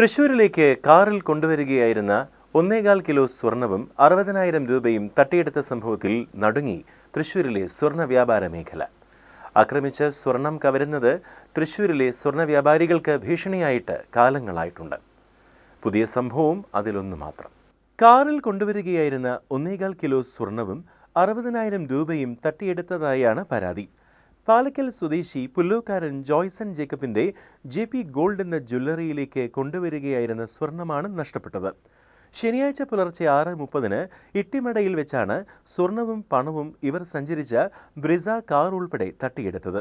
തൃശൂരിലേക്ക് കാറിൽ കൊണ്ടുവരികയായിരുന്ന ഒന്നേകാൽ കിലോ സ്വർണവും അറുപതിനായിരം രൂപയും തട്ടിയെടുത്ത സംഭവത്തിൽ നടുങ്ങി തൃശൂരിലെ സ്വർണ വ്യാപാര മേഖല. ആക്രമിച്ച സ്വർണം കവരുന്നത് തൃശൂരിലെ സ്വർണ വ്യാപാരികൾക്ക് ഭീഷണിയായിട്ട് കാലങ്ങളായിട്ടുണ്ട്. പുതിയ സംഭവവും അതിലൊന്നു മാത്രം. കാറിൽ കൊണ്ടുവരികയായിരുന്ന ഒന്നേകാൽ കിലോ സ്വർണവും അറുപതിനായിരം രൂപയും തട്ടിയെടുത്തതായാണ് പരാതി. പാലക്കൽ സ്വദേശി പുല്ലൂക്കാരൻ ജോയ്സൺ ജേക്കബിന്റെ ജെ പി ഗോൾഡ് എന്ന ജ്വല്ലറിയിലേക്ക് കൊണ്ടുവരികയായിരുന്ന സ്വർണമാണ് നഷ്ടപ്പെട്ടത്. ശനിയാഴ്ച പുലർച്ചെ ആറ് മുപ്പതിന് ഇട്ടിമടയിൽ വെച്ചാണ് സ്വർണവും പണവും ഇവർ സഞ്ചരിച്ച ബ്രിസ കാർ ഉൾപ്പെടെ തട്ടിയെടുത്തത്.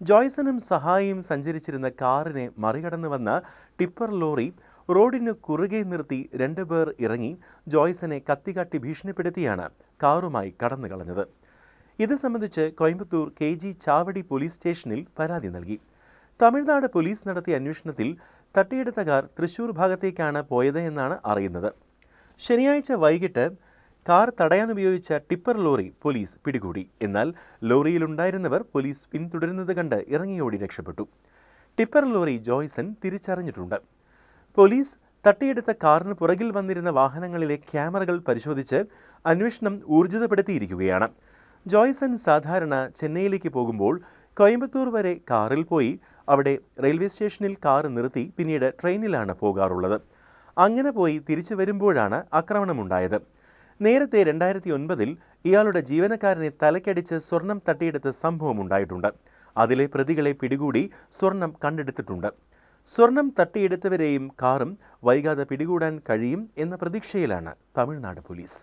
ജോയ്സണും സഹായിയും സഞ്ചരിച്ചിരുന്ന കാറിനെ മറികടന്നു വന്ന ടിപ്പർ ലോറി റോഡിന് കുറുകെ നിർത്തി രണ്ടുപേർ ഇറങ്ങി ജോയ്സനെ കത്തികാട്ടി ഭീഷണിപ്പെടുത്തിയാണ് കാറുമായി കടന്നു കളഞ്ഞത് ഇത് സംബന്ധിച്ച് Coimbatore K G Chavadi police സ്റ്റേഷനിൽ പരാതി നൽകി. തമിഴ്നാട് പോലീസ് നടത്തിയ അന്വേഷണത്തിൽ തട്ടിയെടുത്ത കാർ തൃശൂർ ഭാഗത്തേക്കാണ് പോയത് എന്നാണ് അറിയുന്നത്. ശനിയാഴ്ച വൈകിട്ട് കാർ തടയാനുപയോഗിച്ച ടിപ്പർ ലോറി പോലീസ് പിടികൂടി. എന്നാൽ ലോറിയിലുണ്ടായിരുന്നവർ പോലീസ് പിന്തുടരുന്നത് കണ്ട് ഇറങ്ങിയോടി രക്ഷപ്പെട്ടു. ടിപ്പർ ലോറി ജോയ്സൺ തിരിച്ചറിഞ്ഞിട്ടുണ്ട്. പോലീസ് തട്ടിയെടുത്ത കാറിന് പുറകിൽ വന്നിരുന്ന വാഹനങ്ങളിലെ ക്യാമറകൾ പരിശോധിച്ച് അന്വേഷണം ഊർജിതപ്പെടുത്തിയിരിക്കുകയാണ്. ജോയ്സൺ സാധാരണ ചെന്നൈയിലേക്ക് പോകുമ്പോൾ കോയമ്പത്തൂർ വരെ കാറിൽ പോയി അവിടെ റെയിൽവേ സ്റ്റേഷനിൽ കാർ നിർത്തി പിന്നീട് ട്രെയിനിലാണ് പോകാറുള്ളത്. അങ്ങനെ പോയി തിരിച്ചു വരുമ്പോഴാണ് ആക്രമണമുണ്ടായത്. നേരത്തെ രണ്ടായിരത്തി ഒൻപതിൽ ഇയാളുടെ ജീവനക്കാരനെ തലക്കടിച്ച് സ്വർണം തട്ടിയെടുത്ത സംഭവം ഉണ്ടായിട്ടുണ്ട്. അതിലെ പ്രതികളെ പിടികൂടി സ്വർണം കണ്ടെടുത്തിട്ടുണ്ട്. സ്വർണം തട്ടിയെടുത്തവരെയും കാറും വൈകാതെ പിടികൂടാൻ കഴിയും എന്ന പ്രതീക്ഷയിലാണ് തമിഴ്നാട് പോലീസ്.